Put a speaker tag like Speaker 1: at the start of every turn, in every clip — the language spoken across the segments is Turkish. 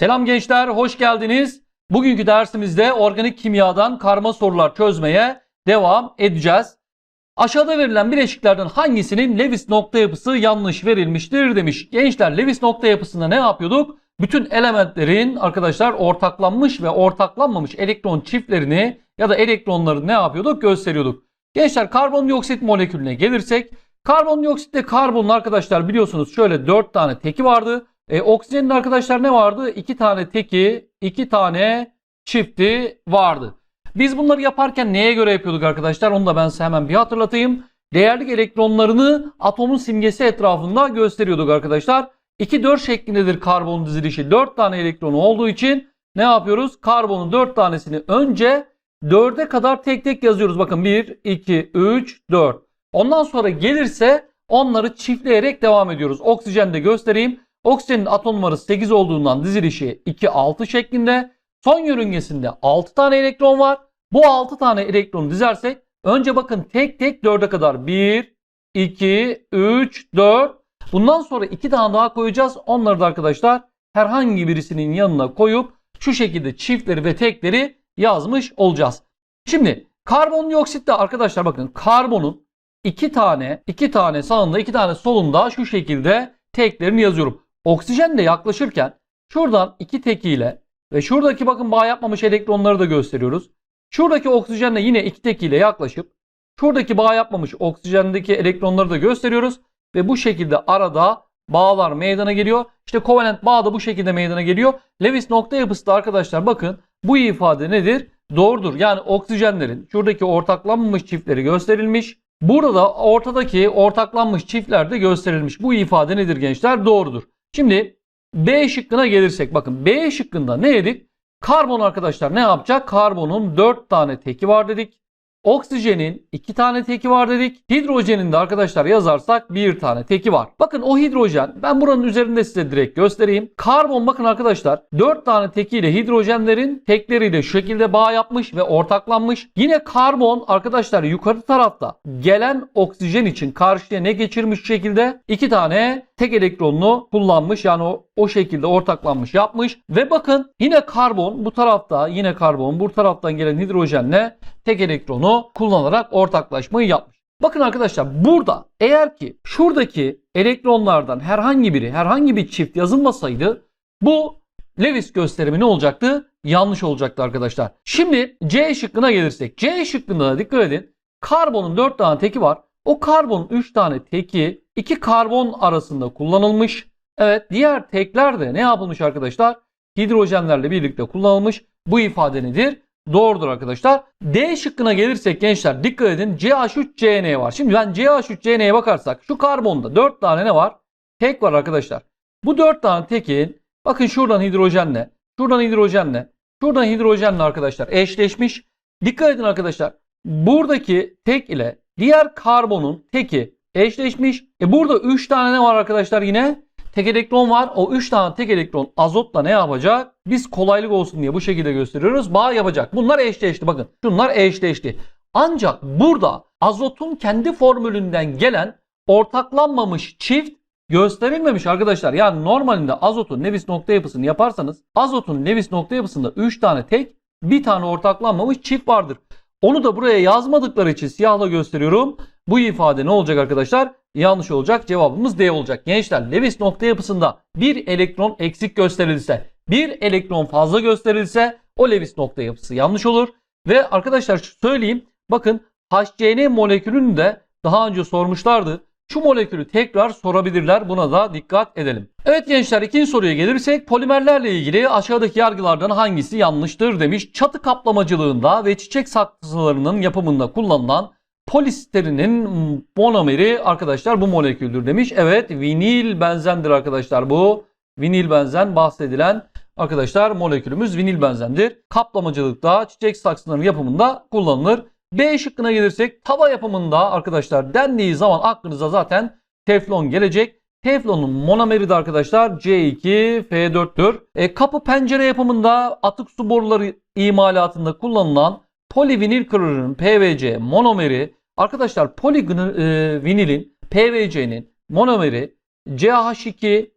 Speaker 1: Selam gençler, hoş geldiniz. Bugünkü dersimizde organik kimyadan karma sorular çözmeye devam edeceğiz. Aşağıda verilen bileşiklerden hangisinin Lewis nokta yapısı yanlış verilmiştir demiş. Gençler Lewis nokta yapısında ne yapıyorduk? Bütün elementlerin arkadaşlar ortaklanmış ve ortaklanmamış elektron çiftlerini ya da elektronları ne yapıyorduk? Gösteriyorduk. Gençler karbondioksit molekülüne gelirsek karbondioksitte karbonun arkadaşlar biliyorsunuz şöyle 4 tane teki vardı. E, oksijenin arkadaşlar ne vardı? 2 tane teki, 2 tane çifti vardı. Biz bunları yaparken neye göre yapıyorduk arkadaşlar? Onu da ben size hemen bir hatırlatayım. Değerlik elektronlarını atomun simgesi etrafında gösteriyorduk arkadaşlar. 2-4 şeklindedir karbon dizilişi. 4 tane elektronu olduğu için ne yapıyoruz? Karbonun 4 tanesini önce 4'e kadar tek tek yazıyoruz. Bakın 1, 2, 3, 4. Ondan sonra gelirse onları çiftleyerek devam ediyoruz. Oksijen de göstereyim. Oksijenin atom numarası 8 olduğundan dizilişi 2-6 şeklinde. Son yörüngesinde 6 tane elektron var. Bu 6 tane elektronu dizersek önce bakın tek tek 4'e kadar 1, 2, 3, 4. Bundan sonra 2 tane daha koyacağız. Onları da arkadaşlar herhangi birisinin yanına koyup şu şekilde çiftleri ve tekleri yazmış olacağız. Şimdi karbondioksitte arkadaşlar bakın karbonun 2 tane 2 tane sağında 2 tane solunda şu şekilde teklerini yazıyorum. Oksijenle yaklaşırken şuradan 2 tekiyle ve şuradaki bakın bağ yapmamış elektronları da gösteriyoruz. Şuradaki oksijenle yine iki tekiyle yaklaşıp şuradaki bağ yapmamış oksijendeki elektronları da gösteriyoruz. Ve bu şekilde arada bağlar meydana geliyor. İşte kovalent bağ da bu şekilde meydana geliyor. Lewis nokta yapısı da arkadaşlar bakın bu ifade nedir? Doğrudur. Yani oksijenlerin şuradaki ortaklanmamış çiftleri gösterilmiş. Burada ortadaki ortaklanmış çiftler de gösterilmiş. Bu ifade nedir gençler? Doğrudur. Şimdi B şıkkına gelirsek bakın B şıkkında ne dedik? Karbon arkadaşlar ne yapacak? Karbonun 4 tane teki var dedik. Oksijenin 2 tane teki var dedik. Hidrojenin de arkadaşlar yazarsak 1 tane teki var. Bakın o hidrojen ben buranın üzerinde size direkt göstereyim. Karbon bakın arkadaşlar 4 tane tekiyle hidrojenlerin tekleriyle şu şekilde bağ yapmış ve ortaklanmış. Yine karbon arkadaşlar yukarı tarafta gelen oksijen için karşıya ne geçirmiş şekilde? 2 tane tek elektronunu kullanmış. Yani o, o şekilde ortaklanmış yapmış. Ve bakın yine karbon bu tarafta yine karbon bu taraftan gelen hidrojenle tek elektronu kullanarak ortaklaşmayı yapmış. Bakın arkadaşlar burada eğer ki şuradaki elektronlardan herhangi biri herhangi bir çift yazılmasaydı bu Lewis gösterimi ne olacaktı? Yanlış olacaktı arkadaşlar. Şimdi C şıkkına gelirsek. C şıkkında da dikkat edin. Karbonun 4 tane teki var. O karbonun 3 tane teki iki karbon arasında kullanılmış. Evet diğer tekler de ne yapılmış arkadaşlar? Hidrojenlerle birlikte kullanılmış. Bu ifade nedir? Doğrudur arkadaşlar. D şıkkına gelirsek gençler dikkat edin CH3CN var. Şimdi ben CH3CN'ye bakarsak şu karbonda 4 tane ne var? Tek var arkadaşlar. Bu 4 tane tekin bakın şuradan hidrojenle, şuradan hidrojenle, şuradan hidrojenle arkadaşlar eşleşmiş. Dikkat edin arkadaşlar. Buradaki tek ile diğer karbonun teki eşleşmiş. E burada 3 tane ne var arkadaşlar yine? Tek elektron var. O 3 tane tek elektron azotla ne yapacak? Biz kolaylık olsun diye bu şekilde gösteriyoruz. Bağ yapacak. Bunlar eşleşti bakın. Şunlar eşleşti. Ancak burada azotun kendi formülünden gelen ortaklanmamış çift gösterilmemiş arkadaşlar. Yani normalinde azotun Lewis nokta yapısını yaparsanız azotun Lewis nokta yapısında 3 tane tek bir tane ortaklanmamış çift vardır. Onu da buraya yazmadıkları için siyahla gösteriyorum. Bu ifade ne olacak arkadaşlar? Yanlış olacak. Cevabımız D olacak. Gençler Lewis nokta yapısında bir elektron eksik gösterilirse, bir elektron fazla gösterilirse o Lewis nokta yapısı yanlış olur. Ve arkadaşlar söyleyeyim. Bakın HCN molekülünü de daha önce sormuşlardı. Şu molekülü tekrar sorabilirler. Buna da dikkat edelim. Evet gençler ikinci soruya gelirsek polimerlerle ilgili aşağıdaki yargılardan hangisi yanlıştır demiş. Çatı kaplamacılığında ve çiçek saksılarının yapımında kullanılan polisterinin monomeri arkadaşlar bu moleküldür demiş. Evet vinil benzendir arkadaşlar bu. Vinil benzen bahsedilen arkadaşlar molekülümüz vinil benzendir. Kaplamacılıkta çiçek saksılarının yapımında kullanılır. B şıkkına gelirsek tava yapımında arkadaşlar dendiği zaman aklınıza zaten teflon gelecek. Teflonun monomeri de arkadaşlar C2F4'tür. E, kapı pencere yapımında atık su boruları imalatında kullanılan polivinil klorürün PVC monomeri arkadaşlar polivinilin PVC'nin monomeri CH2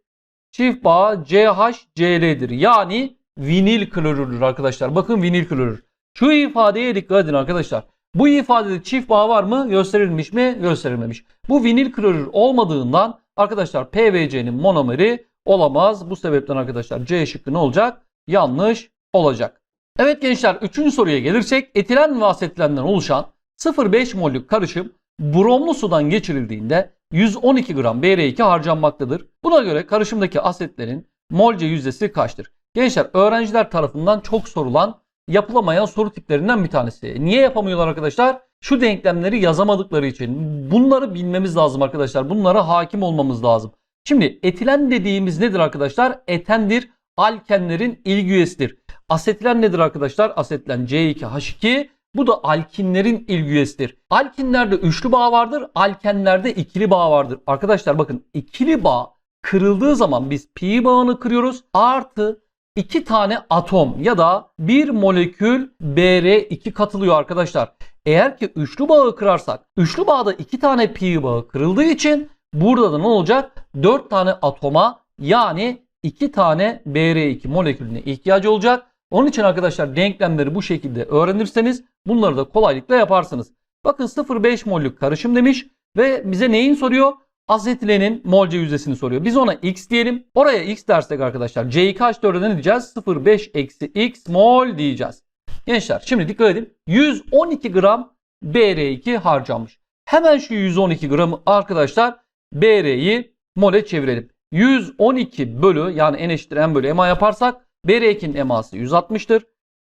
Speaker 1: çift bağ CHCl'dir. Yani vinil klorürdür arkadaşlar. Bakın vinil klorür. Şu ifadeye dikkat edin arkadaşlar. Bu ifadede çift bağ var mı? Gösterilmiş mi? Gösterilmemiş. Bu vinil klorür olmadığından arkadaşlar PVC'nin monomeri olamaz. Bu sebepten arkadaşlar C şıkkı ne olacak? Yanlış olacak. Evet gençler 3. soruya gelirsek etilen ve asetilenden oluşan 0,5 mollük karışım bromlu sudan geçirildiğinde 112 gram Br2 harcanmaktadır. Buna göre karışımdaki asetlerin molce yüzdesi kaçtır? Gençler öğrenciler tarafından çok sorulan yapılamayan soru tiplerinden bir tanesi. Niye yapamıyorlar arkadaşlar? Şu denklemleri yazamadıkları için. Bunları bilmemiz lazım arkadaşlar. Bunlara hakim olmamız lazım. Şimdi etilen dediğimiz nedir arkadaşlar? Etendir. Alkenlerin ilgi üyesidir. Asetilen nedir arkadaşlar? Asetilen C2H2. Bu da alkinlerin ilgi. Alkinlerde üçlü bağ vardır. Alkenlerde ikili bağ vardır. Arkadaşlar bakın ikili bağ kırıldığı zaman biz pi bağını kırıyoruz. Artı iki tane atom ya da bir molekül Br2 katılıyor arkadaşlar. Eğer ki üçlü bağı kırarsak, üçlü bağda iki tane pi bağı kırıldığı için burada da ne olacak? Dört tane atoma yani iki tane Br2 molekülüne ihtiyacı olacak. Onun için arkadaşlar denklemleri bu şekilde öğrenirseniz bunları da kolaylıkla yaparsınız. Bakın 0,5 mollük karışım demiş ve bize neyin soruyor? Asetilenin molce yüzdesini soruyor. Biz ona x diyelim. Oraya x dersek arkadaşlar C2H4'e ne diyeceğiz? 0,5 eksi x mol diyeceğiz. Gençler şimdi dikkat edin. 112 gram Br2 harcanmış. Hemen şu 112 gramı arkadaşlar Br'yi mole çevirelim. 112 bölü yani n eşittir m bölü ma yaparsak Br2'nin eması 160'tır.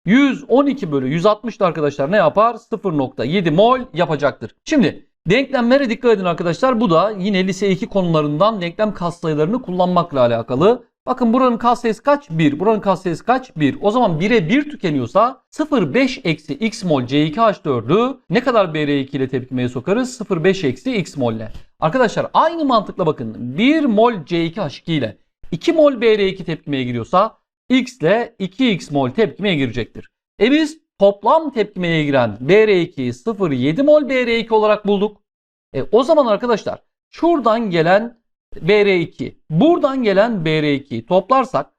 Speaker 1: 112 bölü 160 da arkadaşlar ne yapar? 0.7 mol yapacaktır. Şimdi denklemlere dikkat edin arkadaşlar. Bu da yine lise 2 konularından denklem katsayılarını kullanmakla alakalı. Bakın buranın katsayısı kaç? 1. Buranın katsayısı kaç? 1. O zaman 1'e 1 tükeniyorsa 0,5 eksi x mol C2H4'ü ne kadar Br2 ile tepkimeye sokarız? 0,5 eksi x mol ile. Arkadaşlar aynı mantıkla bakın. 1 mol C2H2 ile 2 mol Br2 tepkimeye giriyorsa x ile 2x mol tepkimeye girecektir. E biz toplam tepkimeye giren Br2'yi 0,7 mol Br2 olarak bulduk. E o zaman arkadaşlar şuradan gelen Br2, buradan gelen Br2'yi toplarsak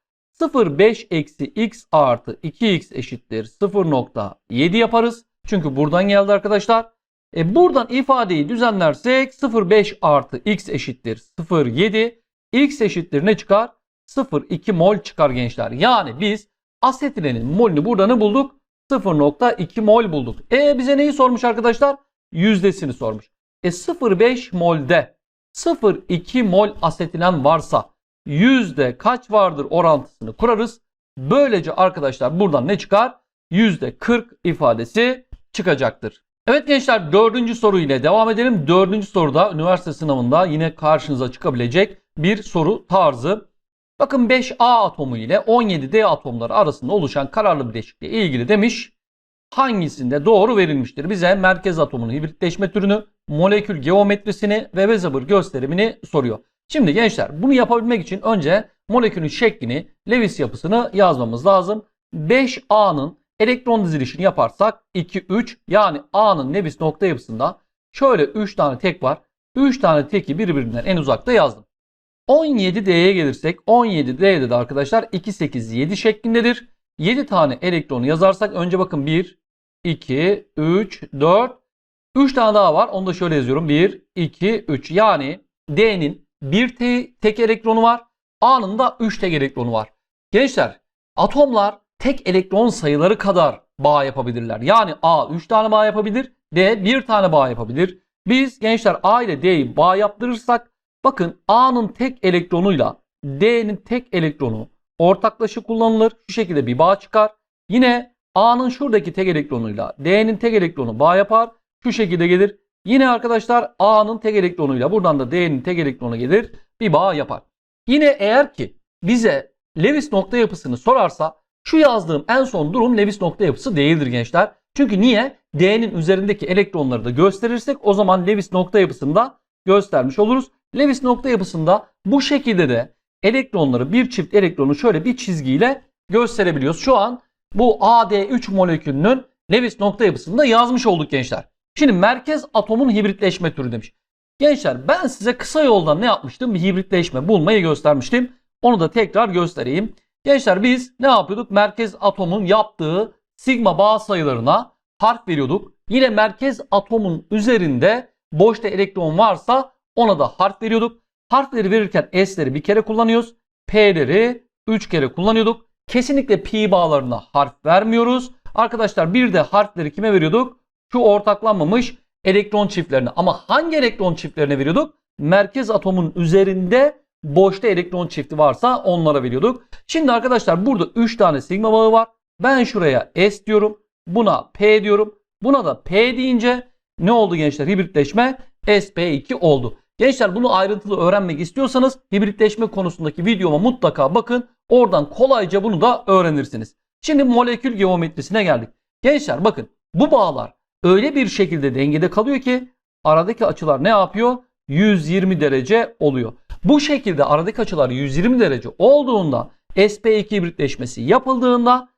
Speaker 1: 0,5 eksi x artı 2x eşittir 0,7 yaparız. Çünkü buradan geldi arkadaşlar. E buradan ifadeyi düzenlersek 0,5 artı x eşittir 0,7. x eşittir ne çıkar? 0,2 mol çıkar gençler. Yani biz asetilenin molünü burada ne bulduk? 0,2 mol bulduk. E bize neyi sormuş arkadaşlar? Yüzdesini sormuş. E 0,5 molde 0,2 mol asetilen varsa yüzde kaç vardır orantısını kurarız. Böylece arkadaşlar buradan ne çıkar? Yüzde 40 ifadesi çıkacaktır. Evet gençler dördüncü soru ile devam edelim. Dördüncü soruda üniversite sınavında yine karşınıza çıkabilecek bir soru tarzı. Bakın 5A atomu ile 17D atomları arasında oluşan kararlı bileşikle ilgili demiş. Hangisinde doğru verilmiştir? Bize merkez atomunun hibritleşme türünü, molekül geometrisini ve Weber gösterimini soruyor. Şimdi gençler bunu yapabilmek için önce molekülün şeklini, Lewis yapısını yazmamız lazım. 5A'nın elektron dizilişini yaparsak 2, 3 yani A'nın Lewis nokta yapısında şöyle 3 tane tek var. 3 tane teki birbirinden en uzakta yazdım. 17D'ye gelirsek 17D'de de arkadaşlar 2, 8, 7 şeklindedir. 7 tane elektronu yazarsak önce bakın 1, 2, 3, 4, 3 tane daha var. Onu da şöyle yazıyorum. 1, 2, 3. Yani D'nin bir te tek elektronu var. A'nın da 3 tek elektronu var. Gençler atomlar tek elektron sayıları kadar bağ yapabilirler. Yani A 3 tane bağ yapabilir. D 1 tane bağ yapabilir. Biz gençler A ile D'yi bağ yaptırırsak bakın A'nın tek elektronuyla D'nin tek elektronu ortaklaşa kullanılır. Şu şekilde bir bağ çıkar. Yine A'nın şuradaki tek elektronuyla D'nin tek elektronu bağ yapar. Şu şekilde gelir. Yine arkadaşlar A'nın tek elektronuyla buradan da D'nin tek elektronu gelir. Bir bağ yapar. Yine eğer ki bize Lewis nokta yapısını sorarsa şu yazdığım en son durum Lewis nokta yapısı değildir gençler. Çünkü niye? D'nin üzerindeki elektronları da gösterirsek o zaman Lewis nokta yapısını da göstermiş oluruz. Lewis nokta yapısında bu şekilde de elektronları bir çift elektronu şöyle bir çizgiyle gösterebiliyoruz. Şu an bu AD3 molekülünün Lewis nokta yapısını da yazmış olduk gençler. Şimdi merkez atomun hibritleşme türü demiş. Gençler ben size kısa yoldan ne yapmıştım? Bir hibritleşme bulmayı göstermiştim. Onu da tekrar göstereyim. Gençler biz ne yapıyorduk? Merkez atomun yaptığı sigma bağ sayılarına harf veriyorduk. Yine merkez atomun üzerinde boşta elektron varsa ona da harf veriyorduk. Harfleri verirken S'leri bir kere kullanıyoruz. P'leri 3 kere kullanıyorduk. Kesinlikle pi bağlarına harf vermiyoruz. Arkadaşlar bir de harfleri kime veriyorduk? Şu ortaklanmamış elektron çiftlerine. Ama hangi elektron çiftlerine veriyorduk? Merkez atomun üzerinde boşta elektron çifti varsa onlara veriyorduk. Şimdi arkadaşlar burada 3 tane sigma bağı var. Ben şuraya S diyorum. Buna P diyorum. Buna da P deyince ne oldu gençler? Hibritleşme SP2 oldu. Gençler bunu ayrıntılı öğrenmek istiyorsanız hibritleşme konusundaki videoma mutlaka bakın. Oradan kolayca bunu da öğrenirsiniz. Şimdi molekül geometrisine geldik. Gençler bakın bu bağlar öyle bir şekilde dengede kalıyor ki aradaki açılar ne yapıyor? 120 derece oluyor. Bu şekilde aradaki açılar 120 derece olduğunda SP2 hibritleşmesi yapıldığında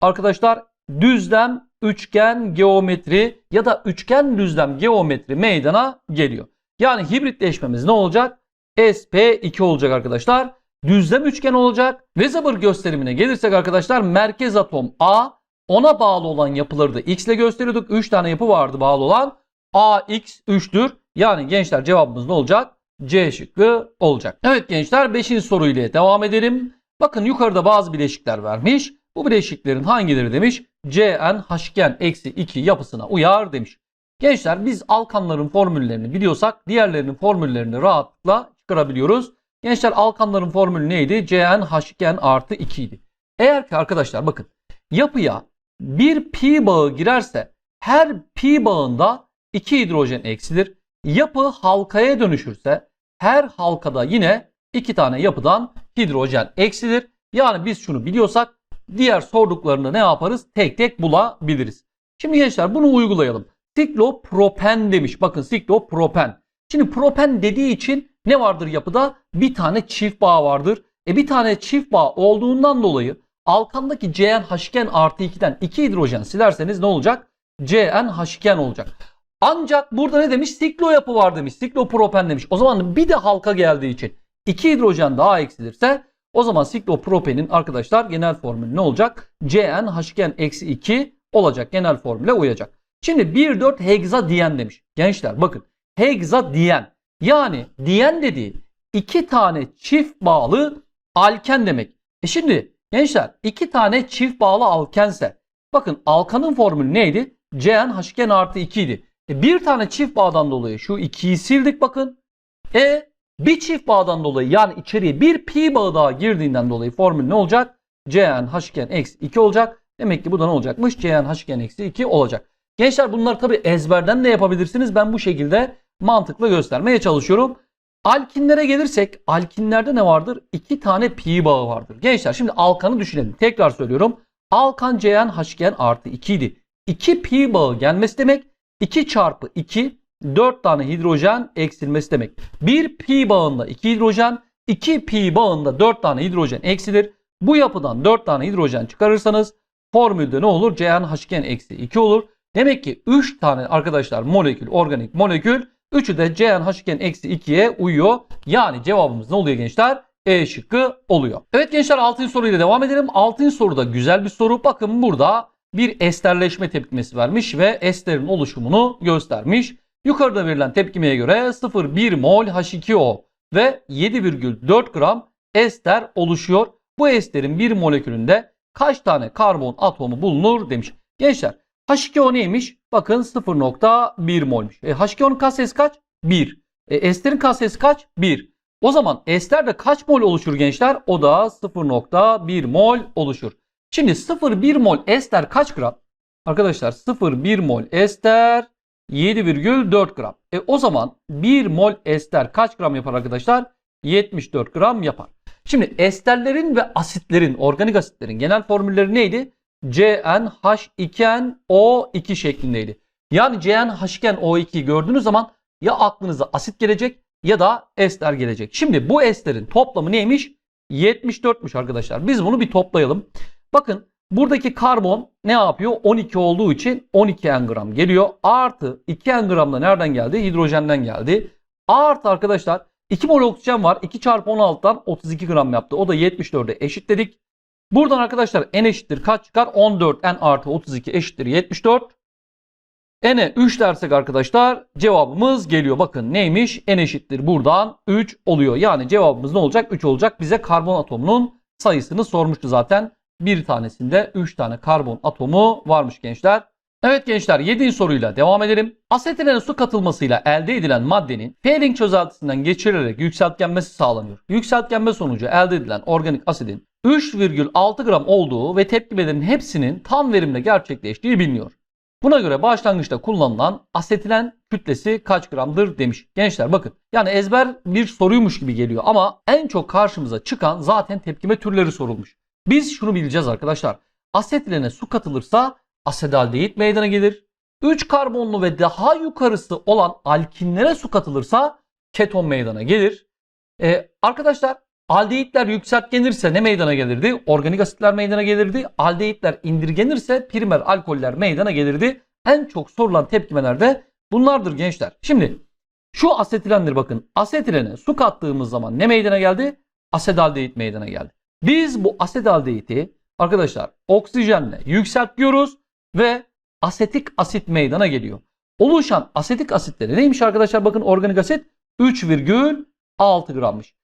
Speaker 1: arkadaşlar düzlem üçgen geometri ya da üçgen düzlem geometri meydana geliyor. Yani hibritleşmemiz ne olacak? SP2 olacak arkadaşlar. Düzlem üçgen olacak. Weber gösterimine gelirsek arkadaşlar merkez atom A ona bağlı olan yapıları da X ile gösteriyorduk. 3 tane yapı vardı bağlı olan. AX 3'tür. Yani gençler cevabımız ne olacak? C şıkkı olacak. Evet gençler 5. soru ile devam edelim. Bakın yukarıda bazı bileşikler vermiş. Bu bileşiklerin hangileri demiş? CN Hgen eksi 2 yapısına uyar demiş. Gençler biz alkanların formüllerini biliyorsak diğerlerinin formüllerini rahatlıkla çıkarabiliyoruz. Gençler alkanların formülü neydi? CN Hgen artı 2 idi. Eğer ki arkadaşlar bakın yapıya bir pi bağı girerse her pi bağında 2 hidrojen eksilir. Yapı halkaya dönüşürse her halkada yine 2 tane yapıdan hidrojen eksilir. Yani biz şunu biliyorsak diğer sorduklarını ne yaparız? Tek tek bulabiliriz. Şimdi gençler bunu uygulayalım. Siklopropen demiş. Bakın siklopropen. Şimdi propen dediği için ne vardır yapıda? Bir tane çift bağ vardır. E bir tane çift bağ olduğundan dolayı alkandaki CnH2n artı 2'den 2 hidrojen silerseniz ne olacak? CnH2n olacak. Ancak burada ne demiş? Siklo yapı var demiş. Siklopropen demiş. O zaman bir de halka geldiği için 2 hidrojen daha eksilirse o zaman siklopropenin arkadaşlar genel formülü ne olacak? CnH2n eksi 2 olacak. Genel formüle uyacak. Şimdi 1,4 hegza diyen demiş. Gençler bakın hegza diyen yani diyen dediği iki tane çift bağlı alken demek. E şimdi gençler iki tane çift bağlı alkense bakın alkanın formülü neydi? CnH2n artı 2 idi. E bir tane çift bağdan dolayı şu 2'yi sildik bakın. E bir çift bağdan dolayı yani içeriye bir pi bağı daha girdiğinden dolayı formül ne olacak? CnH2n eksi 2 olacak. Demek ki bu da ne olacakmış? CnH2n eksi 2 olacak. Gençler bunlar tabi ezberden de yapabilirsiniz. Ben bu şekilde mantıklı göstermeye çalışıyorum. Alkinlere gelirsek alkinlerde ne vardır? İki tane pi bağı vardır. Gençler şimdi alkanı düşünelim. Tekrar söylüyorum. Alkan CnH2n artı 2 idi. 2 pi bağı gelmesi demek 2 çarpı 2 4 tane hidrojen eksilmesi demek. Bir pi bağında 2 hidrojen 2 pi bağında 4 tane hidrojen eksilir. Bu yapıdan 4 tane hidrojen çıkarırsanız formülde ne olur? CnH2n eksi 2 olur. Demek ki 3 tane arkadaşlar molekül, organik molekül. Üçü de CnH2n eksi 2'ye uyuyor. Yani cevabımız ne oluyor gençler? E şıkkı oluyor. Evet gençler 6. soruyla devam edelim. 6. soruda güzel bir soru. Bakın burada bir esterleşme tepkimesi vermiş ve esterin oluşumunu göstermiş. Yukarıda verilen tepkimeye göre 0,1 mol H2O ve 7,4 gram ester oluşuyor. Bu esterin bir molekülünde kaç tane karbon atomu bulunur demiş. Gençler H2O neymiş? Bakın 0.1 molmuş. E, H2O'nun kaç sayısı kaç? 1. E, esterin kaç sayısı kaç? 1. O zaman ester de kaç mol oluşur gençler? O da 0.1 mol oluşur. Şimdi 0,1 mol ester kaç gram? Arkadaşlar 0,1 mol ester 7,4 gram. E o zaman 1 mol ester kaç gram yapar arkadaşlar? 74 gram yapar. Şimdi esterlerin ve asitlerin, organik asitlerin genel formülleri neydi? CnH2nO2 şeklindeydi. Yani CnH2nO2'yi gördüğünüz zaman ya aklınıza asit gelecek ya da ester gelecek. Şimdi bu esterin toplamı neymiş? 74'müş arkadaşlar. Biz bunu bir toplayalım. Bakın buradaki karbon ne yapıyor? 12 olduğu için 12 engram geliyor. Artı 2 engram da nereden geldi? Hidrojenden geldi. Artı arkadaşlar 2 mol oksijen var. 2 çarpı 16'dan 32 gram yaptı. O da 74'e eşitledik. Buradan arkadaşlar n eşittir kaç çıkar? 14 n artı 32 eşittir 74. N'e 3 dersek arkadaşlar cevabımız geliyor. Bakın neymiş? N eşittir buradan 3 oluyor. Yani cevabımız ne olacak? 3 olacak. Bize karbon atomunun sayısını sormuştu zaten. Bir tanesinde 3 tane karbon atomu varmış gençler. Evet gençler 7. soruyla devam edelim. Asetilene su katılmasıyla elde edilen maddenin Fehling çözeltisinden geçirilerek yükseltgenmesi sağlanıyor. Yükseltgenme sonucu elde edilen organik asidin 3,6 gram olduğu ve tepkimelerin hepsinin tam verimle gerçekleştiği biliniyor. Buna göre başlangıçta kullanılan asetilen kütlesi kaç gramdır demiş. Gençler bakın yani ezber bir soruymuş gibi geliyor ama en çok karşımıza çıkan zaten tepkime türleri sorulmuş. Biz şunu bileceğiz arkadaşlar. Asetilene su katılırsa asedaldehit meydana gelir. 3 karbonlu ve daha yukarısı olan alkinlere su katılırsa keton meydana gelir. Ee, arkadaşlar aldehitler yükseltgenirse ne meydana gelirdi? Organik asitler meydana gelirdi. Aldehitler indirgenirse primer alkoller meydana gelirdi. En çok sorulan tepkimelerde bunlardır gençler. Şimdi şu asetilendir bakın. Asetilene su kattığımız zaman ne meydana geldi? Asedaldehit meydana geldi. Biz bu asedaldehiti arkadaşlar oksijenle yükseltiyoruz ve asetik asit meydana geliyor. Oluşan asetik asitleri neymiş arkadaşlar? Bakın organik asit 3,6 grammış.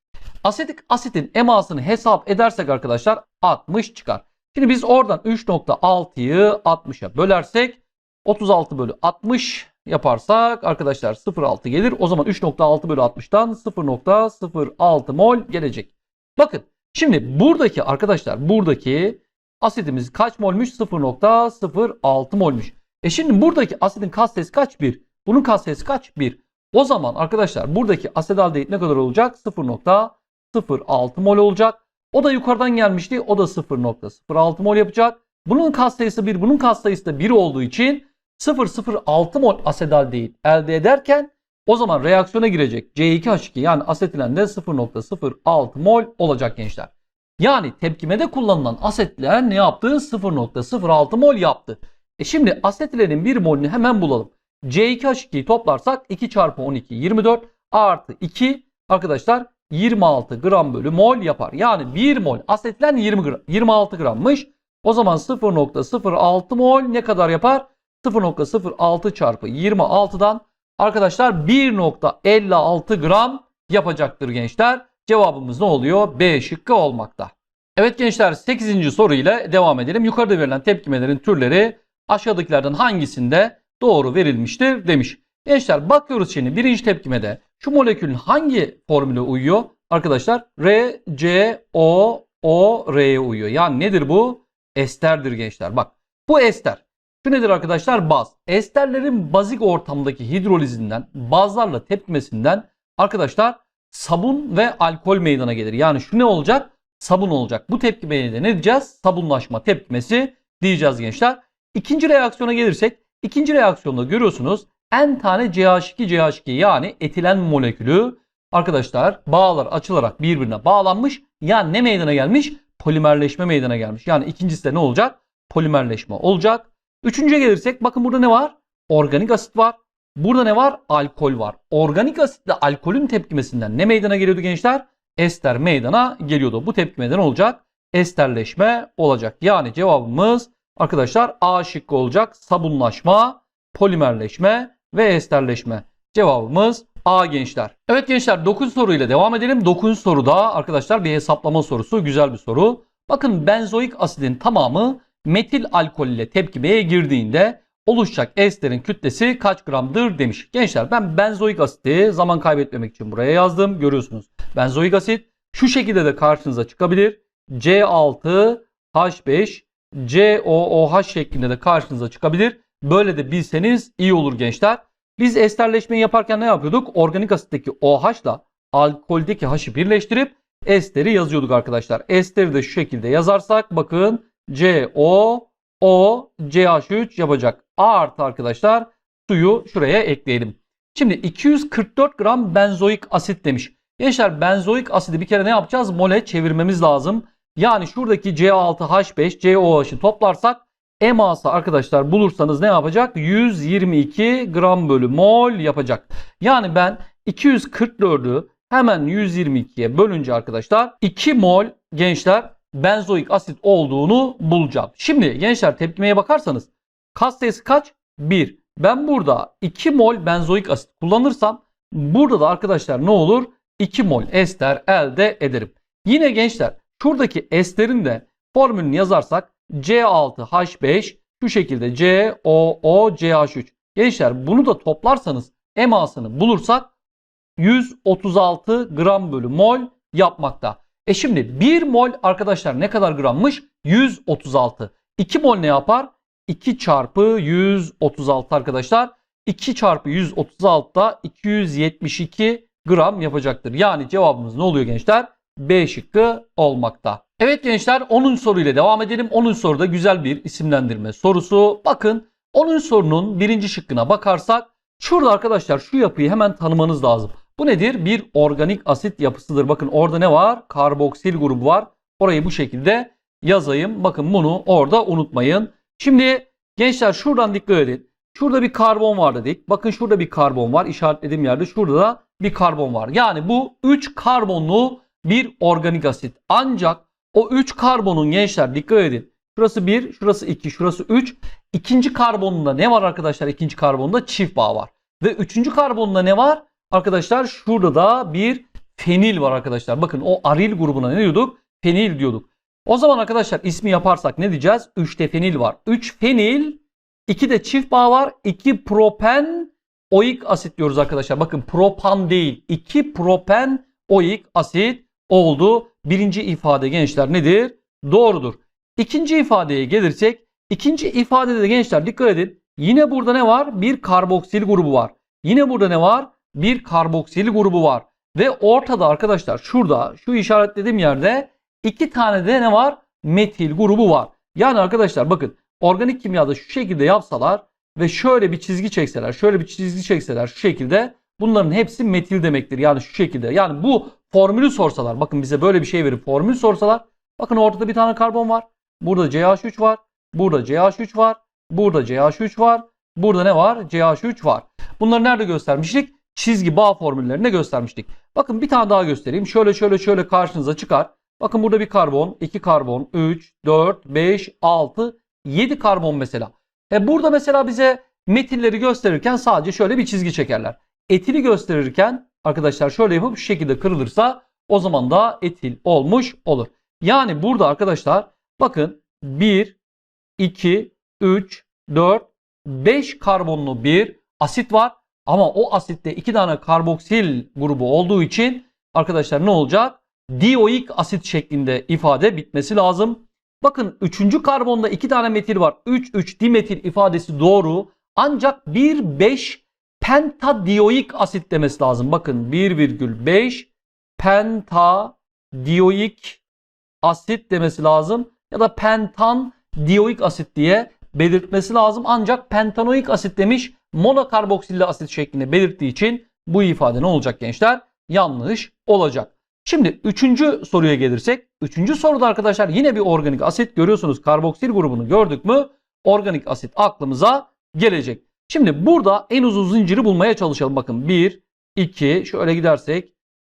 Speaker 1: Asetik asitin emasını hesap edersek arkadaşlar 60 çıkar. Şimdi biz oradan 3.6'yı 60'a bölersek 36 bölü 60 yaparsak arkadaşlar 0.6 gelir. O zaman 3.6 bölü 60'tan 0.06 mol gelecek. Bakın şimdi buradaki arkadaşlar buradaki asitimiz kaç molmuş? 0.06 molmuş. E şimdi buradaki asidin katsayısı kaç? 1. Bunun katsayısı kaç? 1. O zaman arkadaşlar buradaki asedaldehit ne kadar olacak? 0.06 mol olacak. O da yukarıdan gelmişti. O da 0.06 mol yapacak. Bunun katsayısı 1, bunun katsayısı da 1 olduğu için 0.06 mol asedaldehit elde ederken o zaman reaksiyona girecek C2H2 yani asetilen de 0.06 mol olacak gençler. Yani tepkimede kullanılan asetilen ne yaptı? 0.06 mol yaptı. E şimdi asetilenin 1 molünü hemen bulalım. C2H2'yi toplarsak 2 çarpı 12 24 artı 2 arkadaşlar 26 gram bölü mol yapar. Yani 1 mol asetilen 20 gram, 26 grammış. O zaman 0.06 mol ne kadar yapar? 0.06 çarpı 26'dan arkadaşlar 1.56 gram yapacaktır gençler. Cevabımız ne oluyor? B şıkkı olmakta. Evet gençler 8. soru ile devam edelim. Yukarıda verilen tepkimelerin türleri aşağıdakilerden hangisinde doğru verilmiştir demiş. Gençler bakıyoruz şimdi birinci tepkimede şu molekülün hangi formüle uyuyor? Arkadaşlar R, C, O, O, R'ye uyuyor. Yani nedir bu? Esterdir gençler. Bak bu ester. Şu nedir arkadaşlar? Baz. Esterlerin bazik ortamdaki hidrolizinden, bazlarla tepkimesinden arkadaşlar sabun ve alkol meydana gelir. Yani şu ne olacak? Sabun olacak. Bu tepkimeye de ne diyeceğiz? Sabunlaşma tepkimesi diyeceğiz gençler. İkinci reaksiyona gelirsek, ikinci reaksiyonda görüyorsunuz n tane CH2 CH2 yani etilen molekülü arkadaşlar bağlar açılarak birbirine bağlanmış. Yani ne meydana gelmiş? Polimerleşme meydana gelmiş. Yani ikincisi de ne olacak? Polimerleşme olacak. Üçüncüye gelirsek bakın burada ne var? Organik asit var. Burada ne var? Alkol var. Organik asitle alkolün tepkimesinden ne meydana geliyordu gençler? Ester meydana geliyordu. Bu tepkimeden olacak? Esterleşme olacak. Yani cevabımız arkadaşlar A şıkkı olacak. Sabunlaşma, polimerleşme ve esterleşme. Cevabımız A gençler. Evet gençler 9 soruyla devam edelim. 9 soruda arkadaşlar bir hesaplama sorusu. Güzel bir soru. Bakın benzoik asidin tamamı metil alkol ile tepkimeye girdiğinde oluşacak esterin kütlesi kaç gramdır demiş. Gençler ben benzoik asiti zaman kaybetmemek için buraya yazdım. Görüyorsunuz. Benzoik asit şu şekilde de karşınıza çıkabilir. C6H5 COOH şeklinde de karşınıza çıkabilir. Böyle de bilseniz iyi olur gençler. Biz esterleşmeyi yaparken ne yapıyorduk? Organik asitteki OH ile alkoldeki H'ı birleştirip esteri yazıyorduk arkadaşlar. Esteri de şu şekilde yazarsak bakın CO O CH3 yapacak. A artı arkadaşlar suyu şuraya ekleyelim. Şimdi 244 gram benzoik asit demiş. Gençler benzoik asidi bir kere ne yapacağız? Mole çevirmemiz lazım. Yani şuradaki C6H5 COH'ı toplarsak eması arkadaşlar bulursanız ne yapacak? 122 gram bölü mol yapacak. Yani ben 244'ü hemen 122'ye bölünce arkadaşlar 2 mol gençler benzoik asit olduğunu bulacağım. Şimdi gençler tepkimeye bakarsanız kat sayısı kaç? 1. Ben burada 2 mol benzoik asit kullanırsam burada da arkadaşlar ne olur? 2 mol ester elde ederim. Yine gençler şuradaki esterin de formülünü yazarsak C6H5 şu şekilde COOCH3. Gençler bunu da toplarsanız emasını bulursak 136 gram bölü mol yapmakta. E şimdi 1 mol arkadaşlar ne kadar grammış? 136. 2 mol ne yapar? 2 çarpı 136 arkadaşlar. 2 çarpı 136 da 272 gram yapacaktır. Yani cevabımız ne oluyor gençler? B şıkkı olmakta. Evet gençler 10. soruyla devam edelim. 10. soruda güzel bir isimlendirme sorusu. Bakın 10. sorunun birinci şıkkına bakarsak şurada arkadaşlar şu yapıyı hemen tanımanız lazım. Bu nedir? Bir organik asit yapısıdır. Bakın orada ne var? Karboksil grubu var. Orayı bu şekilde yazayım. Bakın bunu orada unutmayın. Şimdi gençler şuradan dikkat edin. Şurada bir karbon var dedik. Bakın şurada bir karbon var. İşaretlediğim yerde şurada da bir karbon var. Yani bu 3 karbonlu bir organik asit. Ancak o 3 karbonun gençler dikkat edin. Şurası 1, şurası 2, şurası 3. İkinci karbonunda ne var arkadaşlar? İkinci karbonda çift bağ var. Ve üçüncü karbonda ne var? Arkadaşlar şurada da bir fenil var arkadaşlar. Bakın o aril grubuna ne diyorduk? Fenil diyorduk. O zaman arkadaşlar ismi yaparsak ne diyeceğiz? 3'te fenil var. 3 fenil, 2 de çift bağ var. 2 propen oik asit diyoruz arkadaşlar. Bakın propan değil. 2 propen oik asit oldu. Birinci ifade gençler nedir? Doğrudur. İkinci ifadeye gelirsek ikinci ifadede de gençler dikkat edin. Yine burada ne var? Bir karboksil grubu var. Yine burada ne var? Bir karboksil grubu var. Ve ortada arkadaşlar şurada şu işaretlediğim yerde iki tane de ne var? Metil grubu var. Yani arkadaşlar bakın organik kimyada şu şekilde yapsalar ve şöyle bir çizgi çekseler, şöyle bir çizgi çekseler şu şekilde bunların hepsi metil demektir. Yani şu şekilde. Yani bu formülü sorsalar bakın bize böyle bir şey verip formül sorsalar bakın ortada bir tane karbon var. Burada CH3 var. Burada CH3 var. Burada CH3 var. Burada ne var? CH3 var. Bunları nerede göstermiştik? Çizgi bağ formüllerinde göstermiştik. Bakın bir tane daha göstereyim. Şöyle şöyle şöyle karşınıza çıkar. Bakın burada bir karbon, 2 karbon, 3, 4, 5, 6, 7 karbon mesela. E burada mesela bize metilleri gösterirken sadece şöyle bir çizgi çekerler. Etili gösterirken arkadaşlar şöyle yapıp şu şekilde kırılırsa o zaman da etil olmuş olur. Yani burada arkadaşlar bakın 1, 2, 3, 4, 5 karbonlu bir asit var. Ama o asitte 2 tane karboksil grubu olduğu için arkadaşlar ne olacak? Dioik asit şeklinde ifade bitmesi lazım. Bakın 3. karbonda 2 tane metil var. 3-3 dimetil ifadesi doğru. Ancak 1-5 pentadioik asit demesi lazım. Bakın 1,5 pentadioik asit demesi lazım. Ya da pentan dioik asit diye belirtmesi lazım. Ancak pentanoik asit demiş monokarboksilli asit şeklinde belirttiği için bu ifade ne olacak gençler? Yanlış olacak. Şimdi üçüncü soruya gelirsek. Üçüncü soruda arkadaşlar yine bir organik asit görüyorsunuz. Karboksil grubunu gördük mü? Organik asit aklımıza gelecek. Şimdi burada en uzun zinciri bulmaya çalışalım. Bakın 1, 2, şöyle gidersek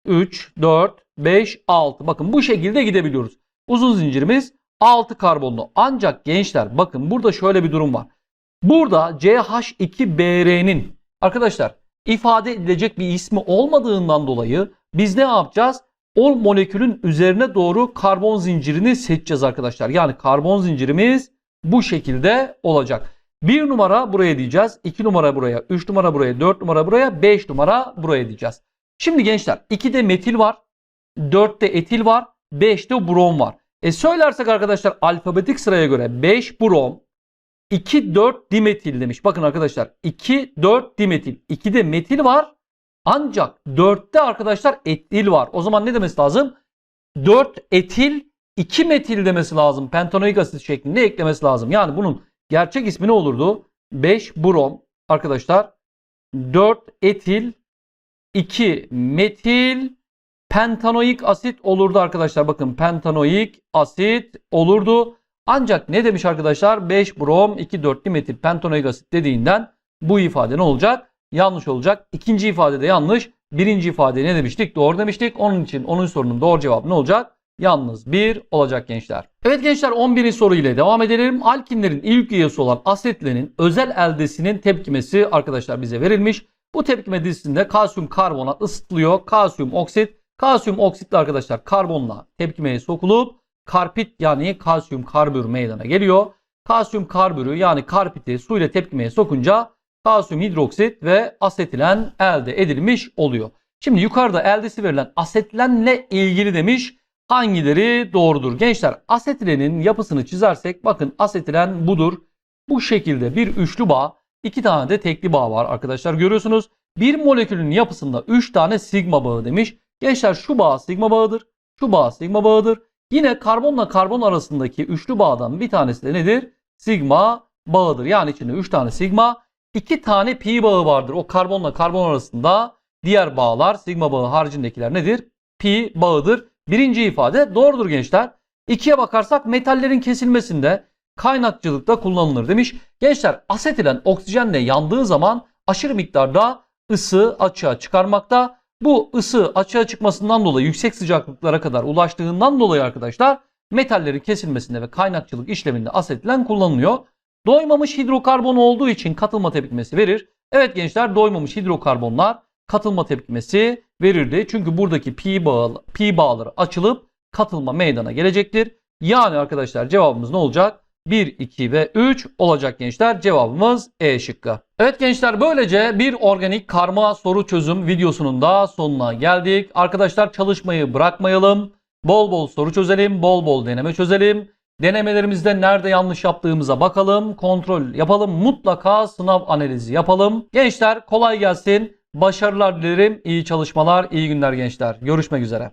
Speaker 1: 3, 4, 5, 6. Bakın bu şekilde gidebiliyoruz. Uzun zincirimiz 6 karbonlu. Ancak gençler bakın burada şöyle bir durum var. Burada CH2BR'nin arkadaşlar ifade edilecek bir ismi olmadığından dolayı biz ne yapacağız? O molekülün üzerine doğru karbon zincirini seçeceğiz arkadaşlar. Yani karbon zincirimiz bu şekilde olacak. 1 numara buraya diyeceğiz. 2 numara buraya, 3 numara buraya, 4 numara buraya, 5 numara buraya diyeceğiz. Şimdi gençler 2'de metil var, 4'te etil var, 5'te brom var. E söylersek arkadaşlar alfabetik sıraya göre 5 brom, 2 4 dimetil demiş. Bakın arkadaşlar 2 4 dimetil. 2'de metil var. Ancak 4'te arkadaşlar etil var. O zaman ne demesi lazım? 4 etil 2 metil demesi lazım. Pentanoik asit şeklinde eklemesi lazım. Yani bunun gerçek ismi ne olurdu? 5 brom arkadaşlar 4 etil 2 metil pentanoik asit olurdu arkadaşlar. Bakın pentanoik asit olurdu. Ancak ne demiş arkadaşlar? 5 brom 2 4 dimetil pentanoik asit dediğinden bu ifade ne olacak? Yanlış olacak. İkinci ifade de yanlış. birinci ifadeye ne demiştik? Doğru demiştik. Onun için onun sorunun doğru cevabı ne olacak? Yalnız 1 olacak gençler. Evet gençler 11. soru ile devam edelim. Alkinlerin ilk üyesi olan asetlenin özel eldesinin tepkimesi arkadaşlar bize verilmiş. Bu tepkime dizisinde kalsiyum karbonat ısıtılıyor. Kalsiyum oksit. Kalsiyum oksitli arkadaşlar karbonla tepkimeye sokulup karpit yani kalsiyum karbür meydana geliyor. Kalsiyum karbürü yani karpiti su ile tepkimeye sokunca kalsiyum hidroksit ve asetilen elde edilmiş oluyor. Şimdi yukarıda eldesi verilen asetilenle ilgili demiş hangileri doğrudur? Gençler asetilenin yapısını çizersek bakın asetilen budur. Bu şekilde bir üçlü bağ, iki tane de tekli bağ var arkadaşlar görüyorsunuz. Bir molekülün yapısında 3 tane sigma bağı demiş. Gençler şu bağ sigma bağıdır. Şu bağ sigma bağıdır. Yine karbonla karbon arasındaki üçlü bağdan bir tanesi de nedir? Sigma bağıdır. Yani içinde 3 tane sigma, 2 tane pi bağı vardır. O karbonla karbon arasında diğer bağlar sigma bağı haricindekiler nedir? Pi bağıdır. Birinci ifade doğrudur gençler. İkiye bakarsak metallerin kesilmesinde kaynakçılıkta kullanılır demiş. Gençler asetilen oksijenle yandığı zaman aşırı miktarda ısı açığa çıkarmakta. Bu ısı açığa çıkmasından dolayı yüksek sıcaklıklara kadar ulaştığından dolayı arkadaşlar metallerin kesilmesinde ve kaynakçılık işleminde asetilen kullanılıyor. Doymamış hidrokarbon olduğu için katılma tepkimesi verir. Evet gençler doymamış hidrokarbonlar katılma tepkimesi verirdi. Çünkü buradaki pi, bağı, pi bağları açılıp katılma meydana gelecektir. Yani arkadaşlar cevabımız ne olacak? 1, 2 ve 3 olacak gençler. Cevabımız E şıkkı. Evet gençler böylece bir organik karma soru çözüm videosunun da sonuna geldik. Arkadaşlar çalışmayı bırakmayalım. Bol bol soru çözelim, bol bol deneme çözelim. Denemelerimizde nerede yanlış yaptığımıza bakalım, kontrol yapalım. Mutlaka sınav analizi yapalım. Gençler kolay gelsin. Başarılar dilerim. İyi çalışmalar, iyi günler gençler. Görüşmek üzere.